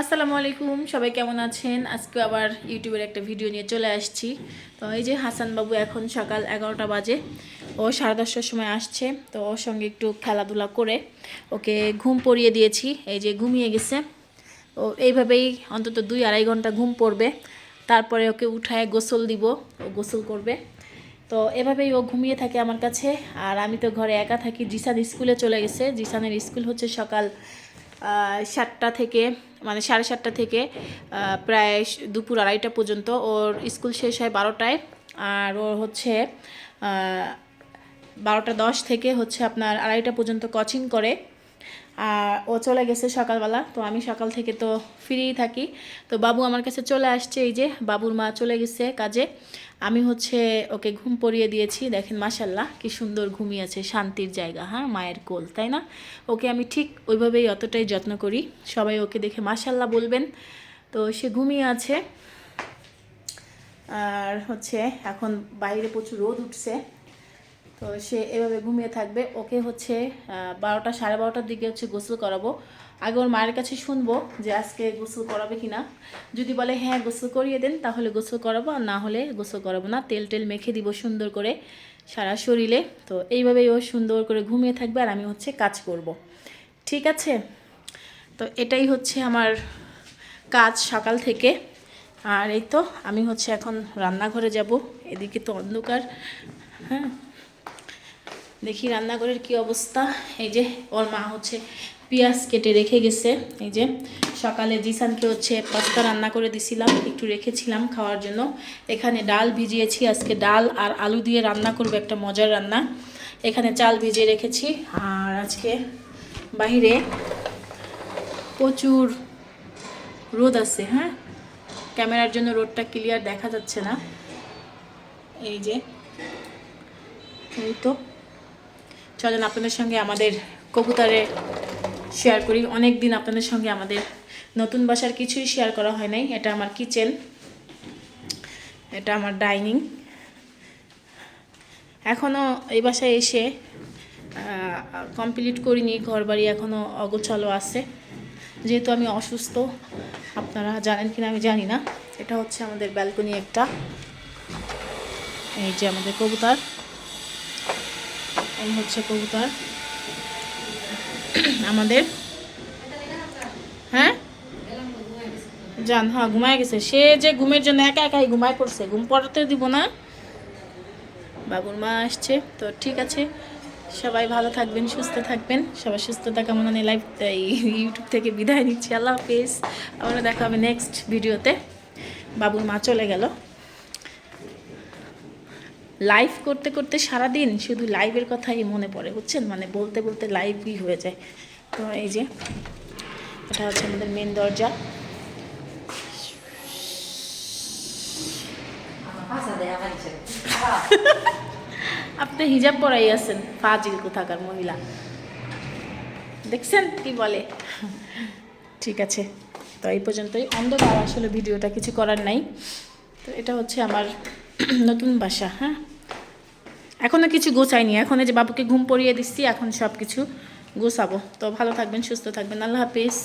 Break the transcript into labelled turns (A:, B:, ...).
A: আসসালামু আলাইকুম, সবাই কেমন আছেন? আজকে আবার ইউটিউবের একটা ভিডিও নিয়ে চলে আসছি। তো এই যে হাসান বাবু এখন সকাল এগারোটা বাজে, ও সাড়ে দশটার সময় আসছে, তো ওর সঙ্গে একটু খেলাধুলা করে ওকে ঘুম পড়িয়ে দিয়েছি, এই যে ঘুমিয়ে গেছে। ও এইভাবেই অন্তত দুই আড়াই ঘণ্টা ঘুম পড়বে, তারপরে ওকে উঠায় গোসল দিব, ও গোসল করবে। তো এভাবেই ও ঘুমিয়ে থাকে আমার কাছে, আর আমি তো ঘরে একা থাকি, জিসান স্কুলে চলে গেছে। জিসানের স্কুল হচ্ছে সকাল সাতটা থেকে মানে সাড়ে সাতটা থেকে প্রায় দুপুর আড়াইটা পর্যন্ত। ওর স্কুল শেষ হয় বারোটায়, আর ওর হচ্ছে বারোটা দশ থেকে হচ্ছে আপনার আড়াইটা পর্যন্ত কোচিং করে। আর ও চলে গেছে সকালবেলা, তো আমি সকাল থেকে তো ফ্রিই থাকি। তো বাবু আমার কাছে চলে আসছে, এই যে বাবুর মা চলে গেছে কাজে। আমি হচ্ছে ওকে ঘুম পড়িয়ে দিয়েছি, দেখেন মাসাল্লাহ কি সুন্দর ঘুমিয়েছে শান্তির জায়গা হ্যাঁ মায়ের কোল, তাই না? ওকে আমি ঠিক ওইভাবেই অতটাই যত্ন করি, সবাই ওকে দেখে মাসাল্লাহ বলবেন। তো সে ঘুমিয়ে আছে। আর হচ্ছে এখন বাইরে প্রচুর রোদ উঠছে। তো সে এভাবে ঘুমিয়ে থাকবে। ওকে হচ্ছে বারোটা, সাড়ে বারোটার দিকে হচ্ছে গোসল করাবো। আগে ওর মায়ের কাছে শুনব যে আজকে গোসল করাবে কি না যদি বলে হ্যাঁ গোসল করিয়ে দেন, তাহলে গোসল করাবো। আর না হলে গোসল করাবো না। তেল টেল মেখে দিব সুন্দর করে সারা শরীরে। তো এইভাবেই ও সুন্দর করে ঘুমিয়ে থাকবে আর আমি হচ্ছে কাজ করব। ঠিক আছে? তো এটাই হচ্ছে আমার কাজ সকাল থেকে। আর এই তো, আমি হচ্ছে এখন রান্নাঘরে যাব। এদিকে তো অন্ধকার। হ্যাঁ? দেখি রান্নাঘরের কি অবস্থা। এই যে ওর মা হচ্ছে পেঁয়াজ কেটে রেখে গেছে। এই যে সকালে জিসানকে হচ্ছে পাস্তা রান্না করে দিছিলাম, একটু রেখেছিলাম খাওয়ার জন্য। এখানে ডাল ভিজিয়েছি, আজকে ডাল আর আলু দিয়ে রান্না করব, একটা মজার রান্না। এখানে চাল ভিজিয়ে রেখেছি, আর আজকে বাইরে প্রচুর রোদ আছে হ্যাঁ? ক্যামেরার জন্য রোদটা ক্লিয়ার দেখা যাচ্ছে না। এই যে, এই তো চলেন আপনাদের সঙ্গে আমাদের কবুতরে শেয়ার করি। অনেক দিন আপনাদের সঙ্গে আমাদের নতুন বাসার কিছুই শেয়ার করা হয় নাই। এটা আমার কিচেন। এটা আমার ডাইনিং। এখনও এই বাসায় এসে কমপ্লিট করিনি। ঘর বাড়ি এখনও অগোছালো আছে। যেহেতু আমি অসুস্থ, আপনারা জানেন কিনা আমি জানি না। এটা হচ্ছে আমাদের ব্যালকনি একটা। এই যে আমাদের কবুতর। হচ্ছে কবুতর। আমাদের। হ্যাঁ? জান হ্যাঁ ঘুমায় গেছে। সে যে ঘুমের জন্য একা একাই ঘুমায় পড়ছে, ঘুম পড়াতে দিব না। বাবুর মা আসছে, তো ঠিক আছে। সবাই ভালো থাকবেন, সুস্থ থাকবেন। সবাই সুস্থতা কামনা নিয়ে লাইভ ইউটিউব থেকে বিদায় নিচ্ছি। আল্লাহ হাফিজ। আমরা দেখা হবে নেক্সট ভিডিওতে বাবুর মা চলে গেল। লাইভ করতে করতে সারাদিন শুধু লাইভের কথাই মনে পড়ে, বুঝছেন? মানে বলতে বলতে লাইভই হয়ে যায়। তো এই যে, এটা হচ্ছে আমাদের মেন দরজা। আপনি হিজাব পরাই আছেন, ফাজিল কোথাকার মহিলা। দেখছেন কি বলে? ঠিক আছে। তো এই পর্যন্তই। অন্ধকার আসলে ভিডিওটা কিছু করার নাই। তো এটা হচ্ছে আমার নতুন বাসা হ্যাঁ? এখনও কিছু গোছাইনি, এখন যে বাবুকে ঘুম পড়িয়ে দিচ্ছি, এখন সব কিছু গোছাবো। তো ভালো থাকবেন, সুস্থ থাকবেন, আল্লাহ হাফিজ।